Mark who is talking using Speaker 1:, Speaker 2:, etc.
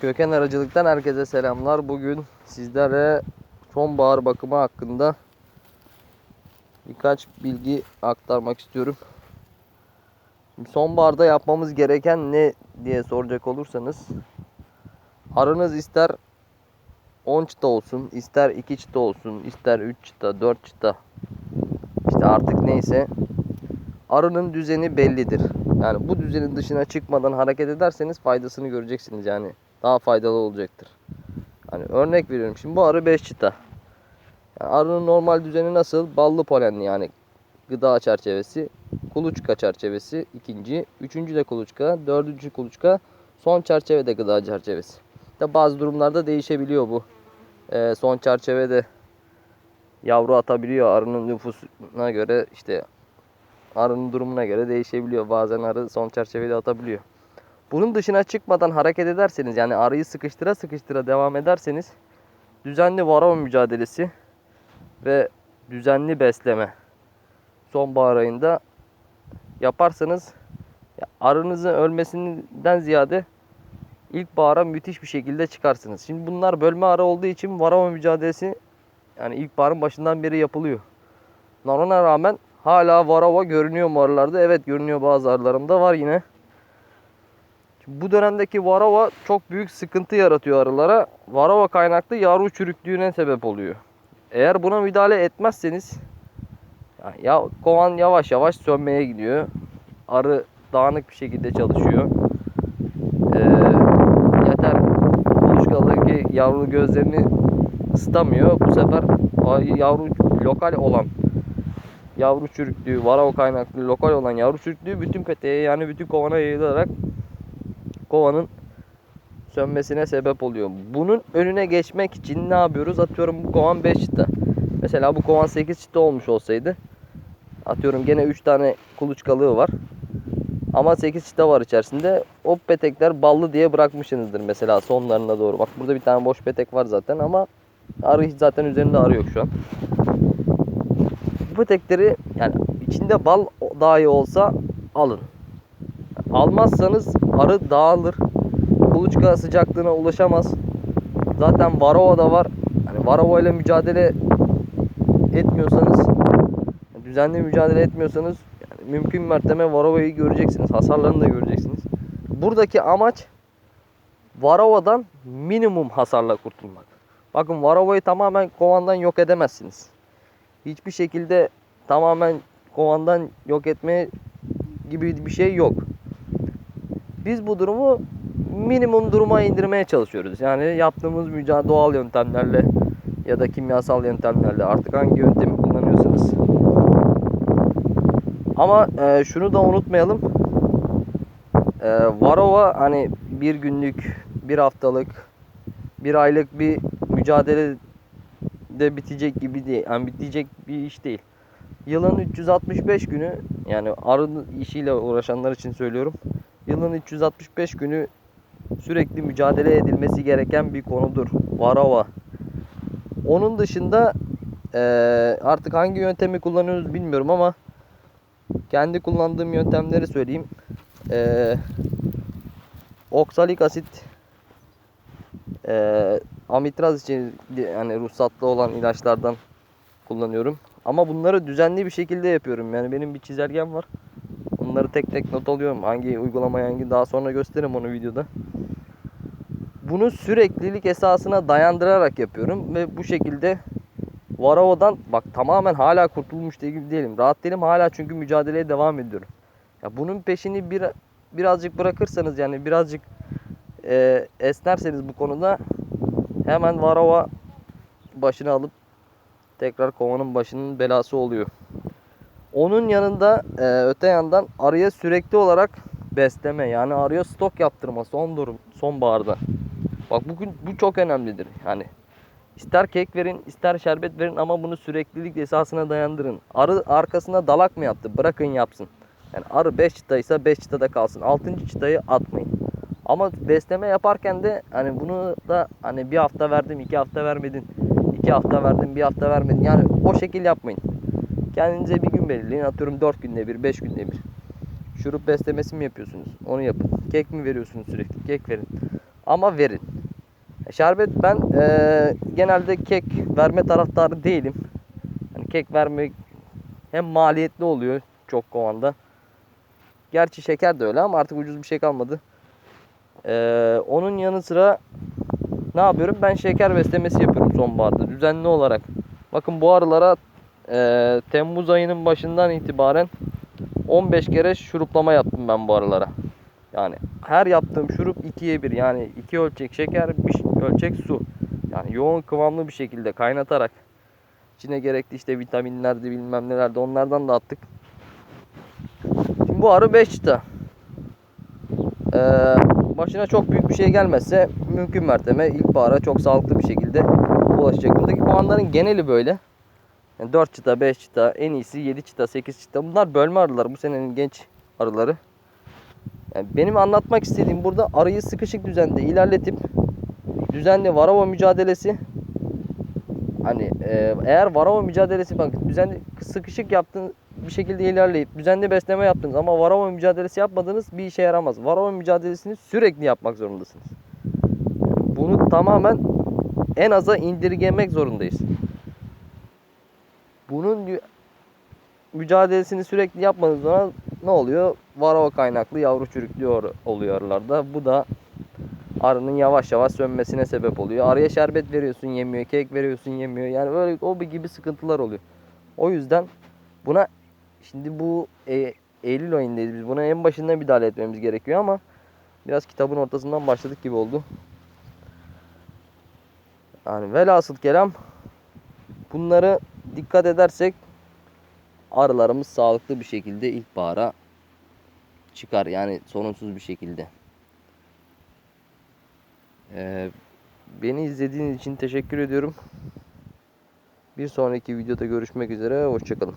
Speaker 1: Köken aracılıktan herkese selamlar. Bugün sizlere sonbahar bakımı hakkında birkaç bilgi aktarmak istiyorum. Sonbaharda yapmamız gereken ne diye soracak olursanız arınız ister 10 çıta olsun, ister 2 çıta olsun, ister 3 çıta, 4 çıta işte artık neyse arının düzeni bellidir. Yani bu düzenin dışına çıkmadan hareket ederseniz faydasını göreceksiniz yani. Daha faydalı olacaktır. Hani örnek veriyorum. Şimdi bu arı 5 çıta. Yani arının normal düzeni nasıl? Ballı polenli yani gıda çerçevesi, kuluçka çerçevesi ikinci, üçüncü de kuluçka, dördüncü kuluçka, son çerçeve de gıda çerçevesi. İşte bazı durumlarda değişebiliyor bu. Ee, son çerçevede yavru atabiliyor arının nüfusuna göre işte arının durumuna göre değişebiliyor. Bazen arı son çerçevede atabiliyor. Bunun dışına çıkmadan hareket ederseniz yani arıyı sıkıştıra sıkıştıra devam ederseniz düzenli varroa mücadelesi ve düzenli besleme sonbahar ayında yaparsanız ya arınızın ölmesinden ziyade ilkbahara müthiş bir şekilde çıkarsınız. Şimdi bunlar bölme arı olduğu için varroa mücadelesi yani ilkbaharın başından beri yapılıyor. Ona rağmen hala varroa görünüyor mu arılarda? Evet görünüyor bazı arılarımda var yine. Bu dönemdeki varroa çok büyük sıkıntı yaratıyor arılara. Varroa kaynaklı yavru çürüklüğüne sebep oluyor. Eğer buna müdahale etmezseniz ya, kovan yavaş yavaş sönmeye gidiyor. Arı dağınık bir şekilde çalışıyor. Ee, yeter kuluçkadaki yavru gözlerini ısıtamıyor. Bu sefer yavru lokal olan yavru çürüklüğü, varroa kaynaklı lokal olan yavru çürüklüğü bütün peteğe yani bütün kovana yayılarak kovanın sönmesine sebep oluyor. Bunun önüne geçmek için ne yapıyoruz? Atıyorum bu kovan 5 çıta. Mesela bu kovan 8 çıta olmuş olsaydı atıyorum gene 3 tane kuluçkalığı var. Ama 8 çıta var içerisinde. O petekler ballı diye bırakmışsınızdır mesela sonlarına doğru. Bak burada bir tane boş petek var zaten ama arı hiç zaten üzerinde arı yok şu an. Bu petekleri yani içinde bal dahi olsa alın. Almazsanız arı dağılır. Kuluçka sıcaklığına ulaşamaz. Zaten varroa da var. Hani varroa ile mücadele etmiyorsanız düzenli mücadele etmiyorsanız yani mümkün mertebe varroayı göreceksiniz. Hasarlarını da göreceksiniz. Buradaki amaç varroadan minimum hasarla kurtulmak. Bakın varroayı tamamen kovandan yok edemezsiniz. Hiçbir şekilde tamamen kovandan yok etme gibi bir şey yok. Biz bu durumu minimum duruma indirmeye çalışıyoruz. Yani yaptığımız mücadele doğal yöntemlerle ya da kimyasal yöntemlerle artık hangi yöntemi kullanıyorsanız. Ama e, şunu da unutmayalım. E, Varroa hani bir günlük, bir haftalık, bir aylık bir mücadele de bitecek gibi değil. Yani bitecek bir iş değil. Yılın 365 günü yani arı işiyle uğraşanlar için söylüyorum. Yılın 365 günü sürekli mücadele edilmesi gereken bir konudur. Varroa. Onun dışında eee, artık hangi yöntemi kullanıyoruz bilmiyorum ama kendi kullandığım yöntemleri söyleyeyim. Eee oksalik asit eee amitraz için yani ruhsatlı olan ilaçlardan kullanıyorum. Ama bunları düzenli bir şekilde yapıyorum. Yani benim bir çizelgem var. Bunları tek tek not alıyorum. Hangi uygulamayı hangi daha sonra gösteririm onu videoda. Bunu süreklilik esasına dayandırarak yapıyorum ve bu şekilde Varroa'dan bak tamamen hala kurtulmuş değil değilim. Rahat değilim hala çünkü mücadeleye devam ediyorum. Ya bunun peşini bir birazcık bırakırsanız yani birazcık e, esnerseniz bu konuda hemen Varroa başını alıp tekrar kovanın başının belası oluyor. Onun yanında e, öte yandan arıya sürekli olarak besleme yani arıya stok yaptırma son durum sonbaharda. Bak bugün bu çok önemlidir. Yani ister kek verin ister şerbet verin ama bunu süreklilik esasına dayandırın. Arı arkasına dalak mı yaptı? Bırakın yapsın. Yani arı 5 çıtaysa 5 çıtada kalsın. 6. çıtayı atmayın. Ama besleme yaparken de hani bunu da hani bir hafta verdim, iki hafta vermedin. iki hafta verdim, bir hafta vermedin. Yani o şekil yapmayın. Kendinize bir gün belirleyin. Atıyorum 4 günde bir, 5 günde bir. Şurup beslemesi mi yapıyorsunuz? Onu yapın. Kek mi veriyorsunuz sürekli? Kek verin. Ama verin. Şerbet ben eee, genelde kek verme taraftarı değilim. Hani kek vermek hem maliyetli oluyor çok kovanda. Gerçi şeker de öyle ama artık ucuz bir şey kalmadı. Eee, onun yanı sıra ne yapıyorum? Ben şeker beslemesi yapıyorum sonbaharda düzenli olarak. Bakın bu arılara eee, Temmuz ayının başından itibaren 15 kere şuruplama yaptım ben bu arılara. Yani her yaptığım şurup 2'ye 1 yani 2 ölçek şeker, 1 ölçek su. Yani yoğun kıvamlı bir şekilde kaynatarak içine gerekli işte vitaminlerdi bilmem nelerdi onlardan da attık. Şimdi bu arı 5 çıta. Ee, başına çok büyük bir şey gelmezse mümkün mertebe ilkbahara çok sağlıklı bir şekilde ulaşacak. Buradaki puanların geneli böyle. Yani 4 çıta, 5 çıta, en iyisi 7 çıta, 8 çıta. Bunlar bölme arıları. Bu senenin genç arıları. Yani benim anlatmak istediğim burada arıyı sıkışık düzende ilerletip düzenli varava mücadelesi hani e, eğer varava mücadelesi bak düzenli sıkışık yaptığın bir şekilde ilerleyip düzenli besleme yaptınız ama varava mücadelesi yapmadınız bir işe yaramaz. Varava mücadelesini sürekli yapmak zorundasınız. Bunu tamamen en aza indirgemek zorundayız. Bunun mücadelesini sürekli yapmadığınız zaman ne oluyor? Varava kaynaklı yavru çürüklüyor oluyor arılarda. Bu da arının yavaş yavaş sönmesine sebep oluyor. Arıya şerbet veriyorsun yemiyor, kek veriyorsun yemiyor. Yani böyle o gibi sıkıntılar oluyor. O yüzden buna şimdi bu e, Eylül ayındayız biz. Buna en başından müdahale etmemiz gerekiyor ama biraz kitabın ortasından başladık gibi oldu. Yani velhasıl kelam bunları dikkat edersek arılarımız sağlıklı bir şekilde ilkbahara çıkar. Yani sorunsuz bir şekilde. Ee, beni izlediğiniz için teşekkür ediyorum. Bir sonraki videoda görüşmek üzere. Hoşçakalın.